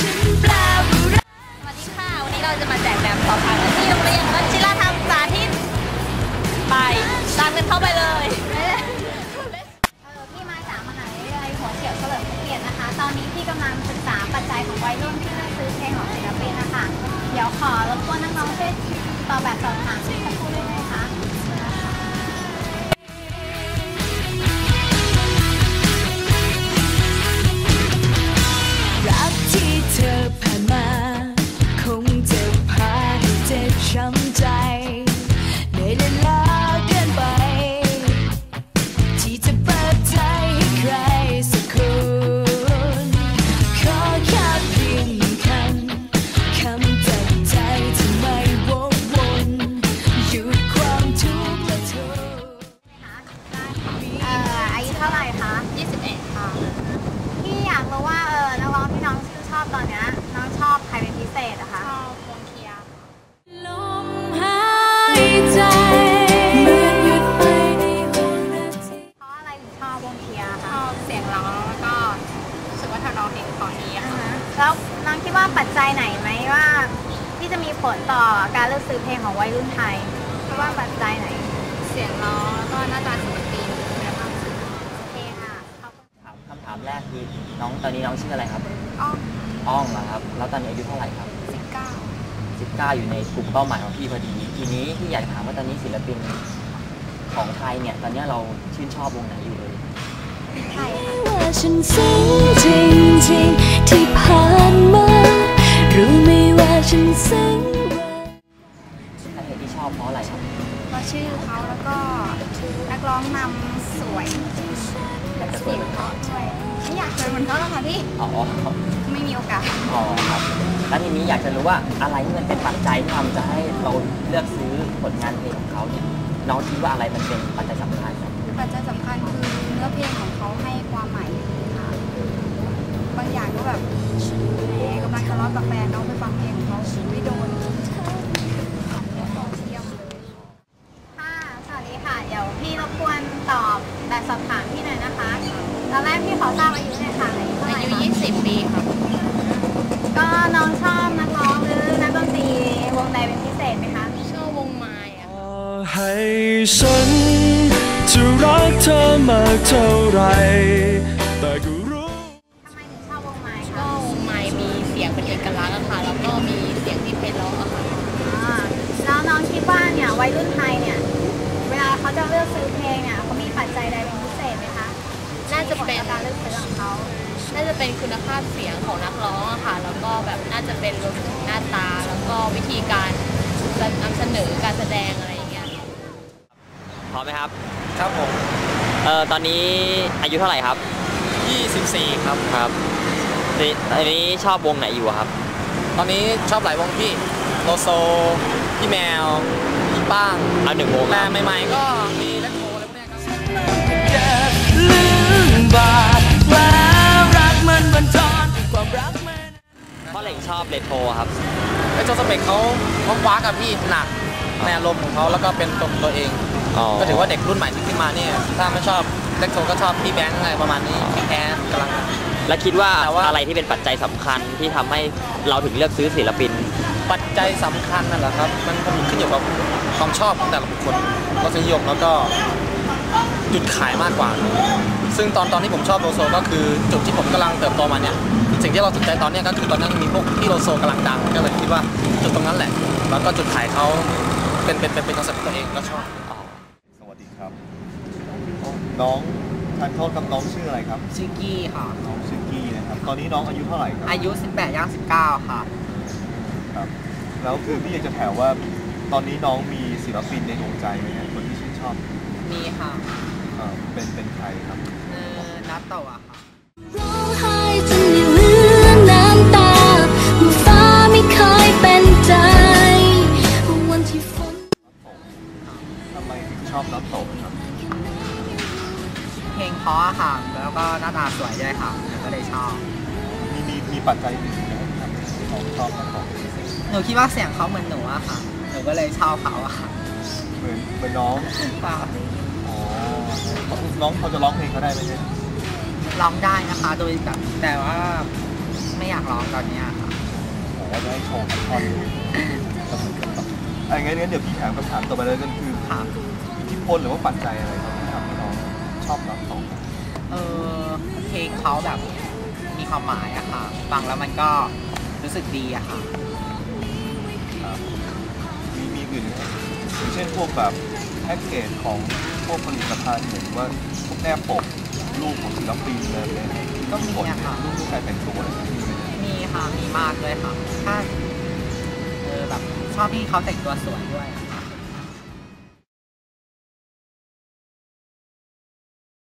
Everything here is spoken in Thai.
สวัสดีค่ะ วันนี้เราจะมาแจกแบบสอบถามกันที่โรงเรียนวชิรธรรมสาธิต ไป ตามกันเข้าไปเลยเออพี่มาจากมหาวิทยาลัยหัวเฉียวเฉลิมพระเกียรตินะคะ ตอนนี้พี่กำลังศึกษาปัจจัยของวัยรุ่นที่เลือกซื้อเพลงของศิลปินนะคะ เดี๋ยวขอรบกวนน้องๆช่วยตอบแบบสอบถามสักครู่ด้ไหมคะ นเนี้ยน้องชอบใครเป็นพิเศษอะคะ ชอบวงเคียร์ลมหายใจเหมือนหยุดไปในวินาทีเพราะอะไรถึงชอบวงเคียร์ชคะอบเสียงร้องแล้วก็รู้สึกว่าเธอร้องเพลงเพอดีอะอ่าค่ะฮะแล้วน้องคิดว่าปัจจัยไหนไหมว่า ที่จะมีผลต่อการเลือกซื้อเพลงของวัยรุ่นไทยคิดว่าปัจจัยไหน เสียงร้องแล้วก็หน้าตาศิลปินคุณภาพเสียงโอเคค่ะขอบคุณถามคำถามแรกคือน้องตอนนี้น้องชื่ออะไรครับ อ้ออ้องเหรอครับแล้วตอนนี้อายุเท่าไหร่ครับ19 19 อยู่ในกลุ่มเป้าหมายของพี่พอดี ทีนี้พี่อยากถามว่าตอนนี้ศิลปินของไทยเนี่ย ตอนนี้เราชื่นชอบวงไหนอยู่เลยไทยค่ะว่าฉันซึ้งจริงๆที่ผ่านมารู้ไหมว่าฉันซึ้งสาเหตุที่ชอบเพราะอะไรครับ เพราะชื่อเขาแล้วก็นักร้องนำสวยอยากจะ เสีเปิยดงเพราะด้วยไม่อยากเป็นเหมือนเขาหรอกค่ะพี่อ๋อไม่มีโอกาสอ๋อครับแล้วทีนี้อยากจะรู้ว่าอะไรที่มันเป็นปัจจัยที่ทำจะให้เราเลือกซื้อผลงานเพลงของเขาเนี่ยน้องคิดว่าอะไรมันเป็นปัจจัยสำคัญครับปัจจัยสำคัญคือเนื้อเพลงของเขาให้ความหมายดีค่ะบางอย่างก็แบบแหมกำลังทะเลาะกับแฟนน้องไปฟังเพลงของเขาไม่โดนเที่ยมเลย ค่ะ สวัสดีค่ะ เดี๋ยวพี่รบกวนตอบแบบสอบถามพี่หน่อยนะคะ ตอนแรกพี่ ขอทราบอายุหน่อยค่ะอายุเท่าไหร่อายุ คะ20 ปีครับก็น้องชอบนักร้องหรือนักดนตรีวงใดเป็นพิเศษไหมคะชอบวงไม้อะให้ฉันจะรักเธอมากเท่าไหรแต่ก็รู้ ทำไมถึงชอบวงไม้ก็คะวงไม้มีเสียงเป็นเอกลักษณ์อะค่ะ แล้วก็มีเสียงที่เพลาะอะค่ะ อ่าแล้วน้องคิดว่าเนี่ยวัยรุ่นไทยเนี่ยเวลาเขาจะเลือกซื้อเพลงเนี่ยเขามีปัจจัยใดเป็นพิเศษไหมคะ น่าจะเป็นที่ผลต่อการเลือกซื้อของเขาน่าจะเป็นคุณภาพเสียงของนักร้องอะค่ะ แล้วก็แบบน่าจะเป็นรวมถึงหน้าตา แล้วก็วิธีการนำเสนอการแสดงอะไรอย่างเงี้ยพร้อมไหมครับ ครับผม เอ่อตอนนี้อายุเท่าไหร่ครับ 24 ครับ ครับตอนนี้ชอบวงไหนอยู่อะครับ ตอนนี้ชอบหลายวงพี่โลโซ พี่แมว พี่ป้างเอาหนึ่งวงคแต่รับ ใหม่ๆก็มี ถึงชอบเรโทรครับแล้วเจ้าสเปกเขาเขาคว้ากับพี่หนักในอารมณ์ของเขาแล้วก็เป็นตัวของตัวเองอ๋อก็ถือว่าเด็กรุ่นใหม่ที่ขึ้นมาเนี่ยถ้าไม่ชอบแลคโทก็ชอบพี่แบงค์อะไรประมาณนี้พี่แอร์กำลังแล้วคิดว่าแต่ว่าอะไรที่เป็นปัจจัยสำคัญที่ทำให้เราถึงเลือกซื้อศิลปิน ปัจจัยสำคัญนั่นแหละครับมันมันขึ้นอยู่กับความชอบของแต่ละบุคคลรสนิยมแล้วก็จุดขายมากกว่า ซึ่งตอนตอนที่ผมชอบโลโซก็คือจุดที่ผมกำลังเติบโตมาเนี่ยสิ่งที่เราสนใจตอนเนี้ยก็คือตอนนั้นมีพวกที่โลโซกำลังดังก็เลยคิดว่าจุดตรงนั้นแหละ แล้วก็จุดขายเขาเป็นเป็นเป็นเป็นคอนเซ็ปต์ของตัวเองก็ชอบสวัสดีครับ น้องทานโทษครับน้องชื่ออะไรครับชิกกี้ค่ะน้องชื่อกี้นะครับตอนนี้น้องอายุเท่าไหร่ครับอายุ 18ย่าง19 ค่ะครับแล้วคือพี่อยากจะถามว่าตอนนี้น้องมีศิลปินในดวงใจไหมครับคนที่ชื่นชอบมีค่ะเอ่อเป็นเป็นใครครับเออนัด ต่ออะค่ะร้องไห้จนไม่เหลือน้ำตาเมื่อฟ้าไม่เคยเป็นใจวันที่ฝนทำไมถึงชอบน้ำตกครับเพลงเพราะอะค่ะ แล้วก็หน้าตาสวยด้วยค่ะก็เลยชอบมีมีมีปัจจัยอื่นไหมที่ทำให้น้องชอบน้ำตกหนูคิดว่าเสียงเขาเหมือนหนูอะค่ะ หนูก็เลยชอบเขาอะค่ะ เหมือนเหมือนน้องค่ะอ๋อน้องเขาจะร้องเพลงเขาได้ไหมเนี่ย ร้องได้นะคะ โดยแบบแต่ว่าไม่อยากร้องตอนเนี้ยค่ะผมว่าจะให้โชว์ทั้งท่อนไอ้งั้นงั้นเดี๋ยวพี่ถามคำถามต่อไปเลยกันคือค่ะอิทธิพลหรือว่าปัจจัยอะไรครับที่ทำให้น้องชอบน้องสองเออเพลงเขาแบบมีความหมายอะค่ะ ฟังแล้วมันก็รู้สึกดีอะค่ะครับมีมีอื่นไหมอย่างเช่นพวกแบบแพ็กเกจของพวกผลิตภัณฑ์หรือว่าพวกแนบปก รูปของศิลปินอะไรแบบนี้ก็มีผลอะค่ะรูปรูปการแต่งตัวอะไรแบบนี้ไหมมีค่ะ มีมากเลยค่ะถ้าเออแบบชอบที่เขาแต่งตัวสวยด้วยอะ